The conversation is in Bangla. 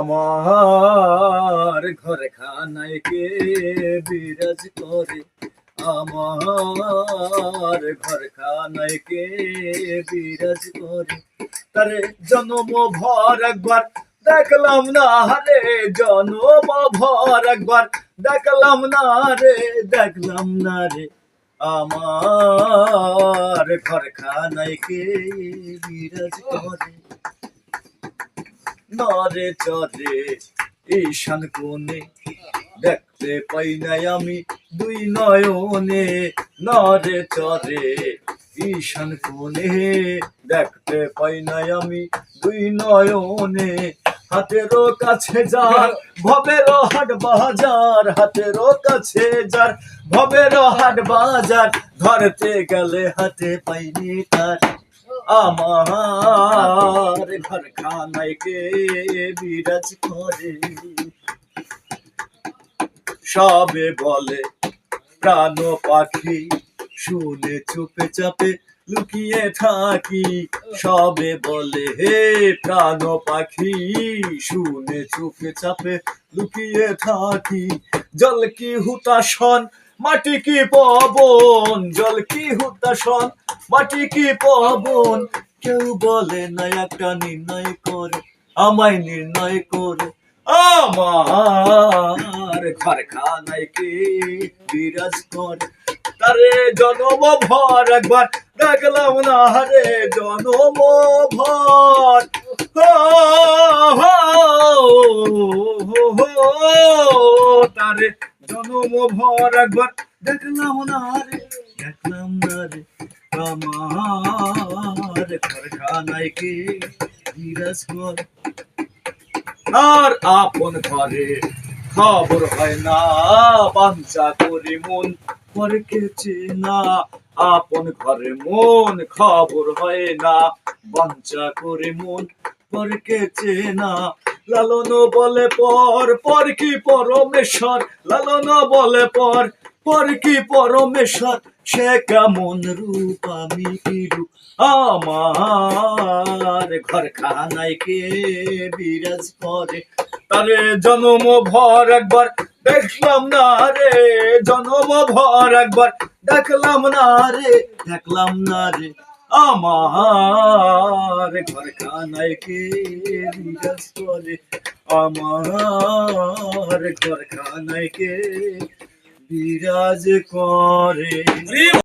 আমার ঘর খানায় কে বিরাজ করে? আমার ঘর খানায় কে বিরাজ করে? তারে জন্ম ভর একবার দেখলাম না রে, জন্ম ভর একবার দেখলাম না রে, দেখলাম না রে। আমার ঘর খানায় কে বিরাজ করে? নরে চরে, ঈশান কোণে দেখতে পাই নাই আমি দুই নয়নে। নরে চরে, ঈশান কোণে দেখতে পাই নাই আমি দুই নয়নে। হাতেরও কাছে যার ভবেরও হাট বাজার হাতেরও কাছে যার ভবেরও হাট বাজার, ধরতে গেলে হাতে পাইনি তার। আমার ঘর খানায় কে বিরাজ করে? সবে বলে প্রাণ পাখি, শুনে চুপে চাপে লুকিয়ে থাকি। সবে বলে হে প্রাণ পাখি, শুনে চুপে চাপে লুকিয়ে থাকি। জল কি হুতাশন, মাটি কি পবন? জল কি হুতাশন মাটি কি পবন? কেউ বলে না একটা নির্ণয় করে, আমায় নির্ণয় করে। আমার ঘর খানায় কে বিরাজ করে? তারে জনম ভর একবার দেখলাম না রে জনম ভর তারে জনম ভর একবার দেখলাম না রে, দেখলাম না রে। আমার করে। আর আপন ঘরে খবর হয় না বাঞ্চা করে মন চেনা। আপন ঘরে মন খবর হয় না বাঞ্চা করে মন পরকে চেনা। লালন বলে পর পর কি পরমেশ্বর? লালন বলে পর পর কি পরমেশ্বর? সে কেমন রূপ আমি রূপ আমার ঘর খানায় কে বিরাজ করে? তারে জনম ভর একবার দেখলাম না রে জনম ভর একবার দেখলাম না রে, দেখলাম না রে। আমার ঘর খানায় কে বিরাজ করে? আমার ঘর খানায় কে বিরাজ করে।